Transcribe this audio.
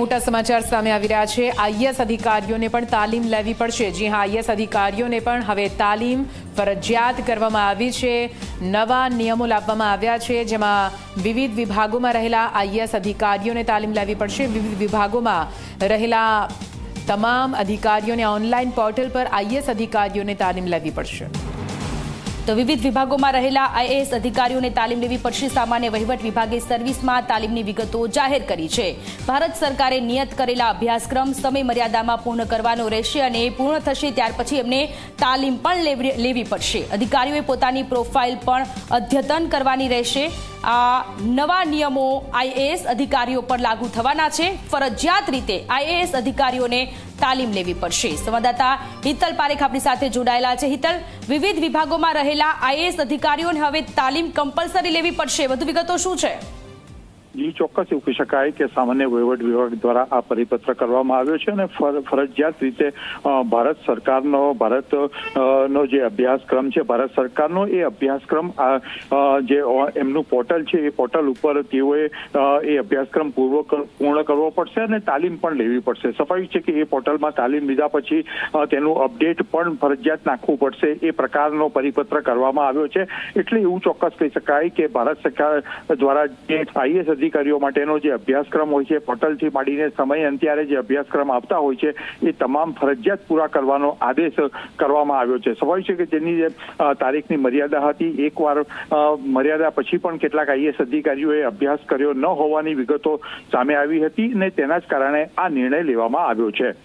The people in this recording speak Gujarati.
મોટા સમાચાર સામે આવી રહ્યા છે. આઈએસ અધિકારીઓને પણ તાલીમ લેવી પડશે. જી હા, આઈએસ અધિકારીઓને પણ હવે તાલીમ ફરજિયાત કરવામાં આવી છે. નવા નિયમો લાવવામાં આવ્યા છે, જેમાં વિવિધ વિભાગોમાં રહેલા આઈએસ અધિકારીઓને તાલીમ લેવી પડશે. વિવિધ વિભાગોમાં રહેલા તમામ અધિકારીઓને ઓનલાઈન પોર્ટલ પર આઈએસ અધિકારીઓને તાલીમ લેવી પડશે. તો વિવિધ વિભાગોમાં રહેલા આઈએએસ અધિકારીઓને તાલીમ લેવી પડશે. સામાન્ય વહીવટ વિભાગે સર્વિસમાં તાલીમની વિગતો જાહેર કરી છે. ભારત સરકારે નિયત કરેલા અભ્યાસક્રમ સમય મર્યાદામાં પૂર્ણ કરવાનો રહેશે અને પૂર્ણ થશે ત્યાર પછી એમને તાલીમ પણ લેવી પડશે. અધિકારીઓએ પોતાની પ્રોફાઇલ પણ અદ્યતન કરવાની રહેશે. આ નવા નિયમો આઈએએસ અધિકારીઓ પર લાગુ થવાના છે. ફરજિયાત રીતે આઈએએસ અધિકારીઓને તાલીમ લેવી પડશે. સંવાદદાતા હિતલ પારેખ આપણી સાથે જોડાયેલા છે. હિતલ, વિવિધ વિભાગોમાં રહેલા આઈએએસ અધિકારીઓને હવે તાલીમ કમ્પલસરી લેવી પડશે. વધુ વિગતો શું છે? જી ચોક્કસ એવું કહી શકાય કે સામાન્ય વહીવટ વિભાગ દ્વારા આ પરિપત્ર કરવામાં આવ્યો છે અને ફરજિયાત રીતે ભારત સરકારનો, ભારત નો જે અભ્યાસક્રમ છે, ભારત સરકારનો એ અભ્યાસક્રમ જે એમનું પોર્ટલ છે, એ પોર્ટલ ઉપર તેઓએ એ અભ્યાસક્રમ પૂર્વ પૂર્ણ કરવો પડશે અને તાલીમ પણ લેવી પડશે. સ્વાભાવિક છે કે એ પોર્ટલમાં તાલીમ લીધા પછી તેનું અપડેટ પણ ફરજિયાત નાખવું પડશે એ પ્રકારનો પરિપત્ર કરવામાં આવ્યો છે. એટલે એવું ચોક્કસ કહી શકાય કે ભારત સરકાર દ્વારા જે આઈએસ અધિકારીઓ માટેનો જે અભ્યાસક્રમ હોય છે પટલથી માંડીને સમય અંત્યારે જે અભ્યાસક્રમ આપતા હોય છે, એ તમામ ફરજિયાત પૂરા કરવાનો આદેશ કરવામાં આવ્યો છે. સ્વાભાવિક છે કે જેની જે તારીખની મર્યાદા હતી, એકવાર મર્યાદા પછી પણ કેટલાક આઈએસ અધિકારીઓએ અભ્યાસ કર્યો ન હોવાની વિગતો સામે આવી હતી અને તેના જ કારણે આ નિર્ણય લેવામાં આવ્યો છે.